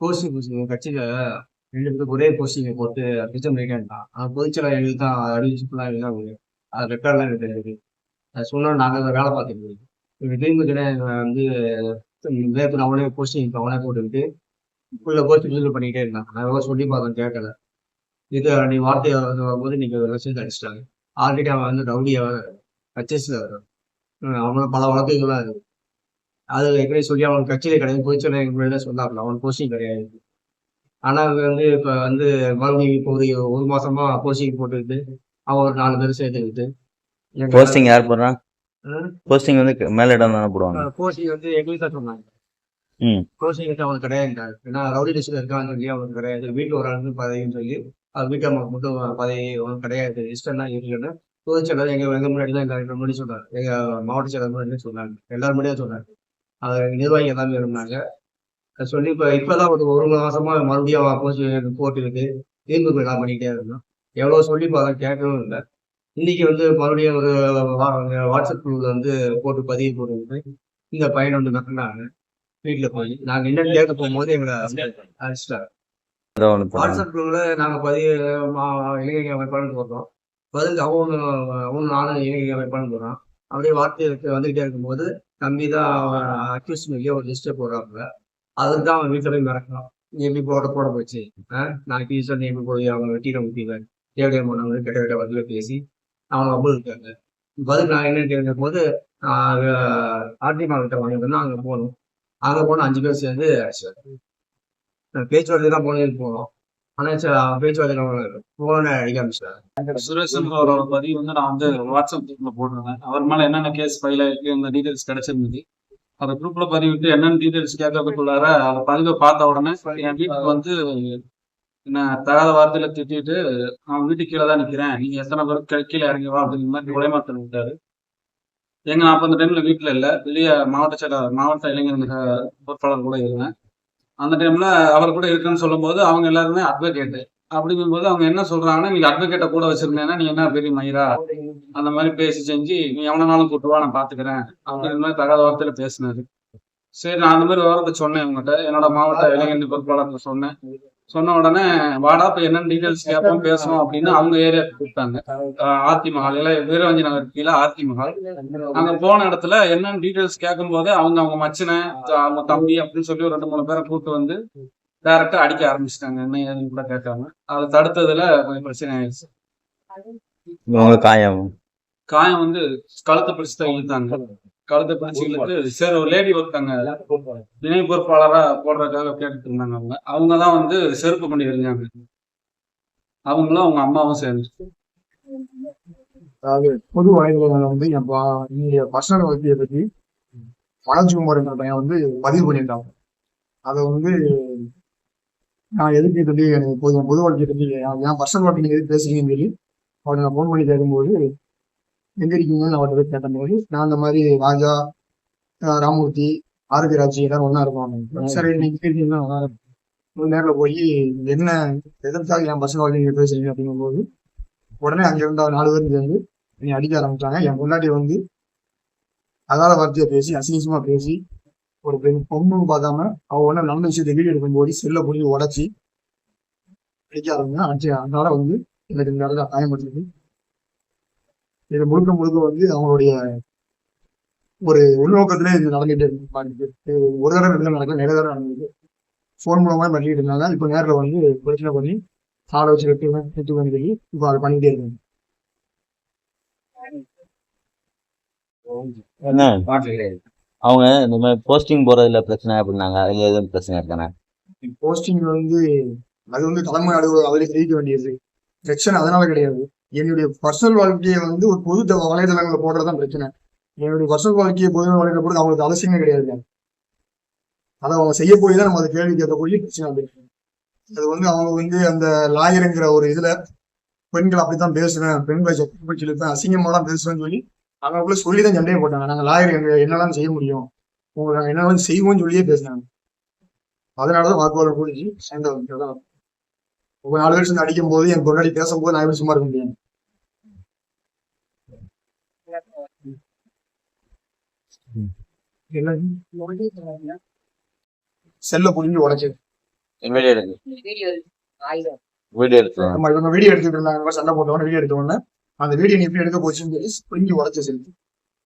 Posting கட்சியில ரெண்டு பேருக்கு ஒரே போஸ்டிங் போட்டு பிச்சம் பண்ணிட்டான் அவன் பொதுச்செயலாளர் எழுதி தான் அறிவிச்சு எழுதி தான் அது ரெக்கார்ட்லாம் எனக்கு தெரியுது அது சொன்னோம் நாங்கள் வேலை பார்த்துட்டு இருக்கோம் திரும்ப கிட்ட வந்து வேப்பன் அவனே போஸ்டிங் இப்போ அவனே போட்டுக்கிட்டு உள்ள போஸ்ட் ஃபில் பண்ணிக்கிட்டே இருந்தான் நான் எவ்வளோ சொல்லி பார்த்தேன் கேட்கல இது நீ வார்த்தையை வந்து வரும்போது நீங்கள் லட்சம் அடிச்சிட்டாங்க ஆல்ரெடி அவன் வந்து ரவுடியாக கச்சேஸில் அவனோட பல வழக்குகள்லாம் இருக்கு அது ஏற்கனவே சொல்லி அவன் கட்சியில கிடையாது போயிச்சு எங்க முன்னாடி சொன்னாப்ல அவன் போஸ்டிங் கிடையாது. ஆனா அவன் வந்து இப்ப வந்து மறுபடியும் இப்போ ஒரு ஒரு மாசமா போஸ்டிங் போட்டுக்கிட்டு அவன் ஒரு நாலு பேர் சேர்த்துக்கிட்டு போஸ்டிங் யார் போடுறான் போஸ்டிங் வந்து மேல இடம் தானே போடுவாங்க. போஸ்டிங் வந்து எங்களுக்கு தான் சொன்னாங்க. போஸ்டிங் வந்து அவனுக்கு கிடையாது ஏன்னா ரவுடி லிஸ்ட்ல இருக்கான்னு சொல்லி அவனுக்கு கிடையாது. வீட்டுல ஒரு ஆளுக்கு பதவின்னு சொல்லி அது வீட்டம்மாக்கு மட்டும் பதவி அவனுக்கு கிடையாது. லிஸ்ட்னா இருக்குன்னு பொதுச் செயலர் எங்க எங்க முன்னாடி தான் எல்லாரும் முன்னாடி சொன்னாங்க எங்க மாவட்ட செயலர் முன்னாடி சொன்னாங்க. எல்லாரும் முன்னாடியே சொன்னாங்க அது நிர்வாகி எல்லாமே இருந்தாங்க அது சொல்லி இப்ப இப்பதான் ஒரு ஒரு மாசமா மறுபடியும் போஸ்ட் போட்டுக்கிட்டு தீர்வு எல்லாம் பண்ணிக்கிட்டே இருந்தோம் எவ்வளவு சொல்லி பார்த்தா கேட்கவும் இல்லை. இன்னைக்கு வந்து மறுபடியும் ஒரு வாட்ஸ்அப் குழுவில் வந்து போட்டு பதிவு போட்டு இந்த பையன் வந்து நட்டினாங்க வீட்டுல போய் நாங்க என்னன்னு கேட்க போகும்போது எங்களை போடுறாங்க. வாட்ஸ்அப் குழுல நாங்க பதிவு இளைஞர் அமைப்பாளர் போடுறோம் பதில் அவன் அவன் நானும் இளைஞர் அமைப்பாளர் போடுறான் அப்படியே வார்த்தை வந்துகிட்டே இருக்கும்போது தம்பி தான் அக்யூஸ் பண்ணி ஒரு லிஸ்ட்டை போடுறாங்க அதுக்கு தான் அவன் வீட்டில் போய் மிரக்கலாம் நீ எப்படி போட போட போச்சு? நான் அக்யூஸ் நீ எப்படி போய் அவங்க வெட்டிட முடியல தேவையான போனவங்க கெட்ட கெட்ட பதில பேசி அவங்க அப்போ இருக்காங்க. பதில் நான் என்ன கேட்கும் போது ஆர்டி மாவட்டம் வாங்கிட்டு அங்கே போகணும் அங்கே போனால் அஞ்சு பேர் சேர்ந்து பேச்சுவார்த்தை தான் போனேன்னு போனோம். ஆனா ச- பேச்சுவார்த்தை போன அடிக்க ஆரம்பிச்சிட்டாங்க சுரேஷ் அவரோட பதிவு வந்து நான் வந்து வாட்ஸ்அப் குரூப்ல போட்டிருந்தேன். அவர் மேல என்னென்ன கேஸ் ஃபைல் ஆயிருக்கு இந்த டீடைல்ஸ் கிடைச்சிருந்தது. அந்த குரூப்ல பதிவிட்டு என்னென்ன டீடைல்ஸ் கேட்கறதுக்குள்ளார அந்த பதிவை பார்த்த உடனே என் வீட்டுக்கு வந்து என்ன தகாத வார்த்தையில திட்டிட்டு நான் வீட்டுக்கு கீழே தான் நிக்கிறேன். நீங்க எத்தனை பேருக்கு கீழே- இறங்கி வா அப்படிங்கிற மாதிரி குறைமாத்தல் விட்டாரு. எங்க நான் அப்ப அந்த டைம்ல வீட்டுல இல்ல வெளியே மாவட்ட செயலாளர் மாவட்ட இளைஞர் பொறுப்பாளர் கூட இருந்தேன். அந்த டைம்ல அவர் கூட இருக்குன்னு சொல்லும்போது அவங்க எல்லாருமே அட்வொகேட் அப்படிங்கும்போது அவங்க என்ன சொல்றாங்கன்னா நீங்க அட்வொகேட்டை கூட வச்சிருந்தேன்னா நீ என்ன பெரிய மயிரா? அந்த மாதிரி பேசி செஞ்சு நீ எவனாலும் கூட்டு வா நான் பாத்துக்கிறேன். அப்படிங்கிற மாதிரி தகாத வார்த்தையில பேசினாரு. சரி நான் அந்த மாதிரி விவரத்தை சொன்னேன் உங்ககிட்ட என்னோட மாவட்ட இளைஞர் பொறுப்பாளர் சொன்னேன். சொன்ன உடனே வாடா இப்ப என்னென்ன டீடைல்ஸ் கேட்போம் பேசணும் அப்படின்னு அவங்க ஏரியா கூப்பிட்டாங்க. ஆர்த்தி மஹால். இல்ல வீரவஞ்சி நகர் கீழே ஆர்த்தி மஹால். அங்க போன இடத்துல என்னென்ன டீடைல்ஸ் கேட்கும் போதே அவங்க அவங்க மச்சினை அவங்க தம்பி அப்படின்னு சொல்லி ஒரு ரெண்டு மூணு பேரை கூப்பிட்டு வந்து டைரக்டா அடிக்க ஆரம்பிச்சிட்டாங்க. என்ன ஏதுன்னு கூட கேட்காம. அதை தடுத்ததுல கொஞ்சம் பிரச்சனை ஆயிடுச்சு. காயம். காயம் வந்து கழுத்தை பிடிச்சு தான் இழுத்தாங்க கழுத்தை இழுத்து சரி ஒரு லேடி ஒருத்தாங்க இணை பொறுப்பாளரா போடுறதுக்காக கேட்டுட்டு இருந்தாங்க அவங்க. அவங்க தான் வந்து செருப்பு பண்ணி எறிஞ்சாங்க அவங்களும் அவங்க அம்மாவும் சேர்ந்து. அதாவது பொது வலைதளங்கள்ல வந்து என் பா- என்னுடைய பர்சனல் வாழ்க்கையை பத்தி வளர்ச்சிக்குமார்ங்கிற பையன் வந்து பதிவு பண்ணியிருந்தாங்க அதை வந்து நான் எதுக்கு சொல்லி எனக்கு பொது பொது வாழ்க்கையை பத்தி என் பர்சனல் நீங்க எதுக்கு பேசுறீங்கன்னு சொல்லி அவரை நான் ஃபோன் பண்ணி கேட்கும்போது எங்க இருக்கீங்கன்னு அவர்கிட்ட போய் கேட்டபோது நான் அந்த மாதிரி ராஜா ராமூர்த்தி ஆரோக்கிய ராஜி எல்லாரும் ஒண்ணா இருக்கோம். சரி நீங்க இருக்கீங்கன்னா நல்லா இருக்கும். நேர்ல போய் என்ன எதற்காக என் பர்சனல் வாழ்க்கை நீங்க பேசுறீங்க அப்படிங்கும்போது உடனே அங்க இருந்த நாலு பேரும் சேர்ந்து என்னை அடிக்க ஆரம்பிச்சாங்க. என் முன்னாடி வந்து அதால வார்த்தையை பேசி அசிங்கமா பேசி ஒரு பெண் பொண்ணுன்னு பார்க்காம அவ ஒண்ணு நடந்த விஷயத்தை வீடியோ எடுக்கும்போது செல்ல போய் உடச்சி அடிக்க ஆரம்பிச்சா அடிச்சு அதனால வந்து எனக்கு இந்த இடத்துல காயப்பட்டிருக்கு இது முழுக்க முழுக்க வந்து அவங்களுடைய ஒரு உள்நோக்கத்திலே இது நடந்துட்டு இருக்கு. ஒரு தடவை ரெண்டு தடவை நடக்கல நிறைய தடவை நடந்தது ஃபோன் மூலமா பண்ணிட்டு இருந்தாங்க. இப்போ நேரில் வந்து பிரச்சனை பண்ணி சாலை வச்சு வெட்டி வெட்டி சொல்லி இப்போ அதை பண்ணிக்கிட்டே இருக்காங்க என்ன? அவங்க இந்த மாதிரி போஸ்டிங் போறதுல பிரச்சனை அப்படின்னாங்க. அதுல எதுவும் பிரச்சனை இருக்கானே போஸ்டிங் வந்து அது வந்து தலைமை அலுவலகம் அதிலே தெரிவிக்க வேண்டியது. பிரச்சனை அதனால கிடையாது. என்னுடைய பர்சனல் வாழ்க்கையை வந்து ஒரு பொது வலைதளங்களை வலைதளங்கள்ல போடுறதுதான் பிரச்சனை. என்னுடைய பர்சனல் வாழ்க்கையை பொது வலைதளம் போடுறது அவங்களுக்கு அவசியமே கிடையாது அதை அவங்க செய்ய போய் தான் நம்ம அதை கேள்வி கேட்கக்கூடிய பிரச்சனை வந்துருக்கு அது வந்து அவங்க வந்து அந்த லாயருங்கிற ஒரு இதுல பெண்கள் அப்படித்தான் பேசுவேன் பெண்களை சொல்லி அசிங்கமா தான் பேசுவேன்னு சொல்லி அவங்களுக்குள்ள சொல்லி தான் சண்டையை போட்டாங்க. நாங்கள் லாயர் எங்க என்னெல்லாம் செய்ய முடியும்? உங்களுக்கு நாங்க என்னெல்லாம் செய்வோம்னு சொல்லியே பேசினாங்க. அதனாலதான் வாக்குவாதம் கூடிச்சு சேர்ந்த ஒரு நாலு பேர் சேர்ந்து அடிக்கும் போது என் பொருளாடி பேசும்போது நான் எப்படி சும்மா இருக்க முடியும்? செல்ல புரிஞ்சு உடைச்சது வீடியோ எடுக்கு வீடியோ எடுத்து நம்ம இவங்க வீடியோ எடுத்துட்டு இருந்தாங்க. சண்டை போட்டவன வீடியோ எடுத்த உடனே அந்த வீடியோ நீ எப்படி எடுக்க போச்சுன்னு சொல்லி புரிஞ்சு உடைச்ச செல்ஃபி